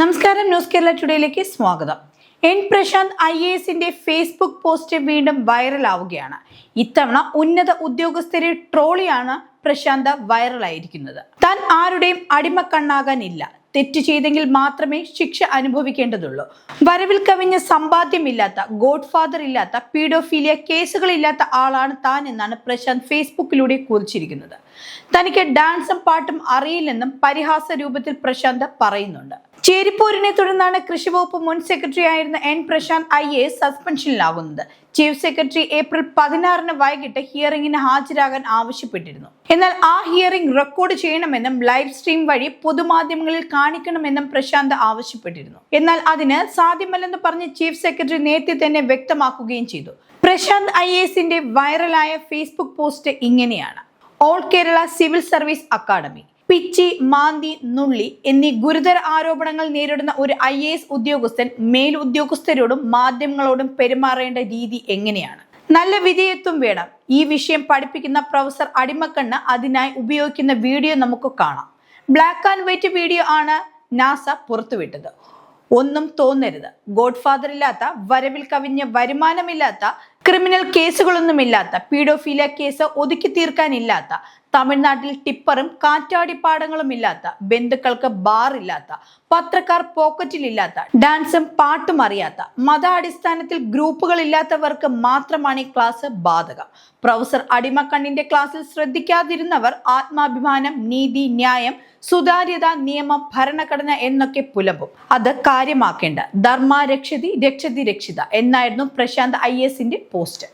നമസ്കാരം ന്യൂസ് കേരള ടുഡേയിലേക്ക് സ്വാഗതം. എൻ പ്രശാന്ത് ഐ എ എസിന്റെ ഫേസ്ബുക്ക് പോസ്റ്റ് വീണ്ടും വൈറലാവുകയാണ്. ഇത്തവണ ഉന്നത ഉദ്യോഗസ്ഥരെ ട്രോളിയാണ് പ്രശാന്ത് വൈറലായിരിക്കുന്നത്. താൻ ആരുടെയും അടിമക്കണ്ണാകാനില്ല തെറ്റ് ചെയ്തെങ്കിൽ മാത്രമേ ശിക്ഷ അനുഭവിക്കേണ്ടതുള്ളൂ. വരവിൽ കവിഞ്ഞ സമ്പാദ്യമില്ലാത്ത ഗോഡ് ഫാദർ ഇല്ലാത്ത പീഡോഫീലിയ കേസുകളില്ലാത്ത ആളാണ് താൻ എന്നാണ് പ്രശാന്ത് ഫേസ്ബുക്കിലൂടെ കുറിച്ചിരിക്കുന്നത്. തനിക്ക് ഡാൻസും പാട്ടും അറിയില്ലെന്നും പരിഹാസ രൂപത്തിൽ പ്രശാന്ത് പറയുന്നുണ്ട്. ചേരിപ്പോരിനെ തുടർന്നാണ് കൃഷിവകുപ്പ് മുൻ സെക്രട്ടറി ആയിരുന്ന എൻ പ്രശാന്ത് ഐ എ സസ്പെൻഷനിലാകുന്നത് ചീഫ് സെക്രട്ടറി ഏപ്രിൽ പതിനാറിന് വൈകിട്ട് ഹിയറിംഗിന് ഹാജരാകാൻ ആവശ്യപ്പെട്ടിരുന്നു. എന്നാൽ ആ ഹിയറിംഗ് റെക്കോർഡ് ചെയ്യണമെന്നും ലൈവ് സ്ട്രീം വഴി പൊതുമാധ്യമങ്ങളിൽ കാണിക്കണമെന്നും പ്രശാന്ത് ആവശ്യപ്പെട്ടിരുന്നു. എന്നാൽ അതിന് സാധ്യമല്ലെന്ന് പറഞ്ഞ് ചീഫ് സെക്രട്ടറി നേരത്തെ തന്നെ വ്യക്തമാക്കുകയും ചെയ്തു. പ്രശാന്ത് ഐ എസിന്റെ വൈറലായ ഫേസ്ബുക്ക് പോസ്റ്റ് ഇങ്ങനെയാണ്. All Kerala civil service academy പിച്ചി മാന്തി നുള്ളി എന്നീ ഗുരുതര ആരോപണങ്ങൾ നേരിടുന്ന ഒരു ഐ എ എസ് ഉദ്യോഗസ്ഥൻ മേലുദ്യോഗസ്ഥരോടും മാധ്യമങ്ങളോടും പെരുമാറേണ്ട രീതി എങ്ങനെയാണ്? നല്ല വിധേയത്വം വേണം. ഈ വിഷയം പഠിപ്പിക്കുന്ന പ്രൊഫസർ അടിമക്കണ്ണ് അതിനായി ഉപയോഗിക്കുന്ന വീഡിയോ നമുക്ക് കാണാം. ബ്ലാക്ക് ആൻഡ് വൈറ്റ് വീഡിയോ ആണ് നാസ പുറത്തുവിട്ടത്. ഒന്നും തോന്നരുത്. ഗോഡ്ഫാദർ ഇല്ലാത്ത വരവിൽ കവിഞ്ഞ വരുമാനമില്ലാത്ത ക്രിമിനൽ കേസുകളൊന്നുമില്ലാത്ത പീഡോഫീലിയ കേസ് ഒതുക്കി തീർക്കാനില്ലാത്ത തമിഴ്നാട്ടിൽ ടിപ്പറും കാറ്റാടിപ്പാടങ്ങളും ഇല്ലാത്ത ബന്ധുക്കൾക്ക് ബാർ ഇല്ലാത്ത പത്രക്കാർ പോക്കറ്റിലില്ലാത്ത ഡാൻസും പാട്ടും അറിയാത്ത മതാടിസ്ഥാനത്തിൽ ഗ്രൂപ്പുകൾ ഇല്ലാത്തവർക്ക് മാത്രമാണ് ഈ ക്ലാസ് ബാധകം. പ്രൊഫസർ അടിമക്കണ്ണിന്റെ ക്ലാസ്സിൽ ശ്രദ്ധിക്കാതിരുന്നവർ ആത്മാഭിമാനം നീതി ന്യായം സുതാര്യത നിയമം ഭരണഘടന എന്നൊക്കെ പുലമ്പും. അത് കാര്യമാക്കേണ്ട. ധർമ്മ രക്ഷതി രക്ഷതി രക്ഷിത എന്നായിരുന്നു പ്രശാന്ത് ഐ എസിന്റെ പോസ്റ്റ്.